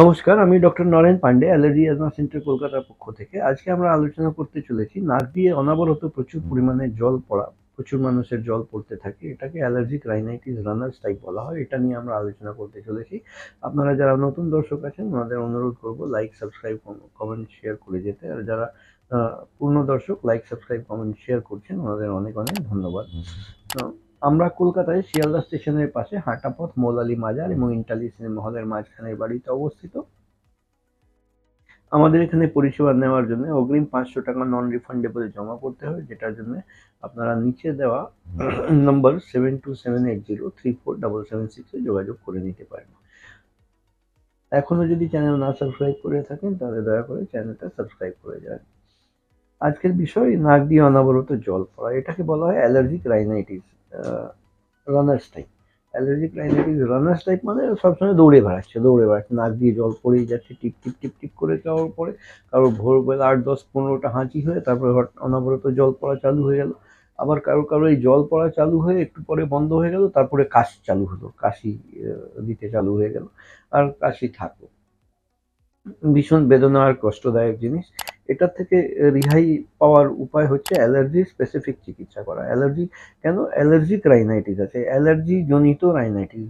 নমস্কার, আমি doctor Naren Pandey, allergy asthma centre কলকাতার পক্ষ থেকে। আজকে আমরা আলোচনা করতে চলেছি নাক দিয়ে অনাবরত প্রচুর পরিমাণে জল পড়া, প্রচুর মানুষের জল পড়তে থাকে, এটাকে অ্যালার্জিক রাইনাইটিস রানার্স টাইপ বলা হয়, এটা নিয়ে আমরা আলোচনা করতে চলেছি। আপনারা যারা নতুন দর্শক আছেন, ওনাদের অনুরোধ করব লাইক সাবস্ক্রাইব কমেন্ট শেয়ার করে যেতে। আর যারা পূর্ণ দর্শক লাইক সাবস্ক্রাইব কমেন্ট শেয়ার করছেন, ওনাদের অনেক অনেক ধন্যবাদ। তো আমরা কলকাতায় শিয়ালদা স্টেশনের পাশে হাঁটাপথ, মৌলালি মাজার এবং ইন্টালি সিনেমা হলের মাঝখানের বাড়িতে অবস্থিত। আমাদের এখানে পরিষেবা নেওয়ার জন্য অগ্রিম পাঁচশো টাকা নন রিফান্ডেবল জমা করতে হবে যেটার জন্য আপনারা নিচে দেওয়া number seven two seven eight zero three four double seven সিক্সে যোগাযোগ করে নিতে পারেন। এখনও যদি চ্যানেল না সাবস্ক্রাইব করে থাকেন, তাহলে দয়া করে চ্যানেলটা সাবস্ক্রাইব করে যান। আজকের বিষয়, নাক দিয়ে অনাবরত জল পড়া, এটাকে বলা হয় allergic rhinitis runners type allergic rhinitis runners type মানে সবসময় দৌড়ে বেড়াচ্ছে দৌড়ে বেড়াচ্ছে। নাক দিয়ে জল পড়েই যাচ্ছে, টিপ টিপ টিপ টিপ করে যাওয়ার পরে কারও ভোরবেলা আট, দশ, পনেরোটা হাঁচি হয়ে তারপরে অনবরত জল পড়া চালু হয়ে গেল। আবার কারও কারও এই জল পড়া চালু হয়ে একটু পরে বন্ধ হয়ে গেল, তারপরে কাশি চালু হলো। কাশি দিতে চালু হয়ে গেল। আর কাশি থাকল। ভীষণ বেদনা আর কষ্টদায়ক জিনিস। এটা থেকে রেহাই পাওয়ার উপায় হচ্ছে অ্যালার্জি স্পেসিফিক চিকিৎসা করা। অ্যালার্জি কেন? অ্যালার্জিক রাইনাইটিস আছে। অ্যালার্জি জনিত রাইনাইটিস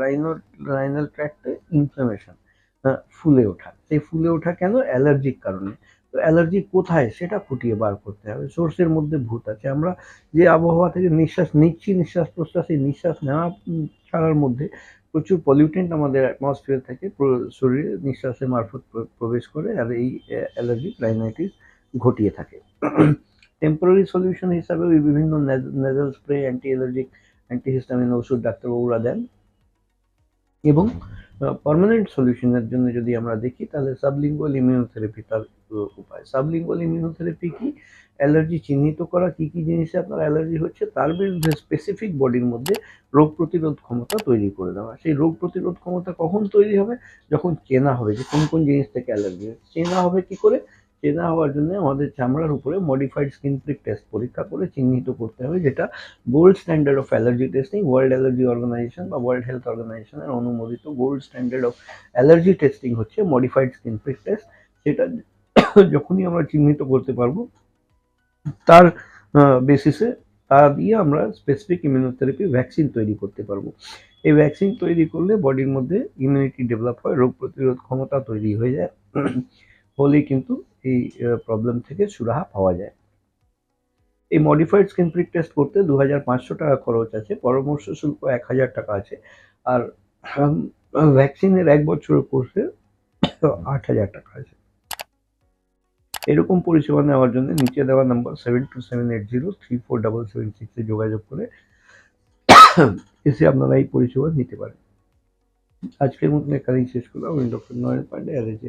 রাইনো রাইনাল ট্র্যাক্টে ইনফ্লামেশন ফুলে ওঠা। সেই ফুলে ওঠা কেন? অ্যালার্জিক কারণে। তো অ্যালার্জি কোথায়? সেটা খুঁটিয়ে বার করতে হবে। সোর্সের মধ্যে ভূত আছে। আমরা যে আবহাওয়া থেকে নিঃশ্বাস নিচ্ছি নিঃশ্বাস প্রশ্বাস এই নিঃশ্বাস নেওয়া ছাড়ার মধ্যে প্রচুর পলিউটেন্ট আমাদের অ্যাটমসফিয়ার থেকে শরীরে নিঃশ্বাসের মারফত প্রবেশ করে আর এই অ্যালার্জিক রাইনাইটিস ঘটিয়ে থাকে। টেম্পোরারি সলিউশন হিসাবে ওই বিভিন্ন nasal spray anti allergic antihistamine ওষুধ ডাক্তারবাবুরা দেন। এবং পার্মানেন্ট সলিউশনের জন্য যদি আমরা দেখি, তাহলে সাবলিঙ্গুয়াল ইমিউনোথেরাপি তার আহ, উপায়। সাবলিঙ্গুয়াল ইমিউনোথেরাপি কি? অ্যালার্জি চিহ্নিত করা কি কি জিনিসে আপনার অ্যালার্জি হচ্ছে? তার বিরুদ্ধে স্পেসিফিক বডির মধ্যে রোগ প্রতিরোধ ক্ষমতা তৈরি করে দেওয়া। সেই রোগ প্রতিরোধ ক্ষমতা কখন তৈরি হবে? যখন চেনা হবে যে কোন কোন জিনিস থেকে অ্যালার্জি হচ্ছে। চেনা হবে কি করে? চেনা হওয়ার জন্য আমাদের চামড়ার উপরে মডিফাইড স্কিন প্রিক টেস্ট পরীক্ষা করে চিহ্নিত করতে হবে যেটা gold standard of allergy testing world allergy organisation বা ওয়ার্ল্ড হেলথ অর্গানাইজেশনের অনুমোদিত gold standard of allergy testing হচ্ছে মডিফাইড স্কিন প্রিক টেস্ট সেটা যখনই আমরা চিহ্নিত করতে পারব, তার বেসিসে তা দিয়ে আমরা স্পেসিফিক ইমিউনোথেরাপি ভ্যাকসিন তৈরি করতে পারব। এই ভ্যাকসিন তৈরি করলে বডির মধ্যে ইমিউনিটি ডেভেলপ হয়, রোগ প্রতিরোধ ক্ষমতা তৈরি হয়ে যায়, হলেই কিন্তু এই প্রবলেম থেকে সুরাহা পাওয়া যায়। এই মডিফাইড স্কিন প্রিক টেস্ট করতে দু হাজার পাঁচশো টাকা খরচ আছে, পরামর্শ শুল্ক এক হাজার টাকা আছে। আর ভ্যাকসিনের এক বছরের কোর্সে আট হাজার টাকা আছে। এরকম পরিষেবা নেওয়ার জন্য নিচে দেওয়া number seven two seven eight zero three four double seven সিক্সে যোগাযোগ করে এসে আপনারা এই পরিষেবা নিতে পারেন। আজকের মতন এখানেই শেষ করলাম। আমি ডক্টর নয়ন পান্ডে অ্যালার্জি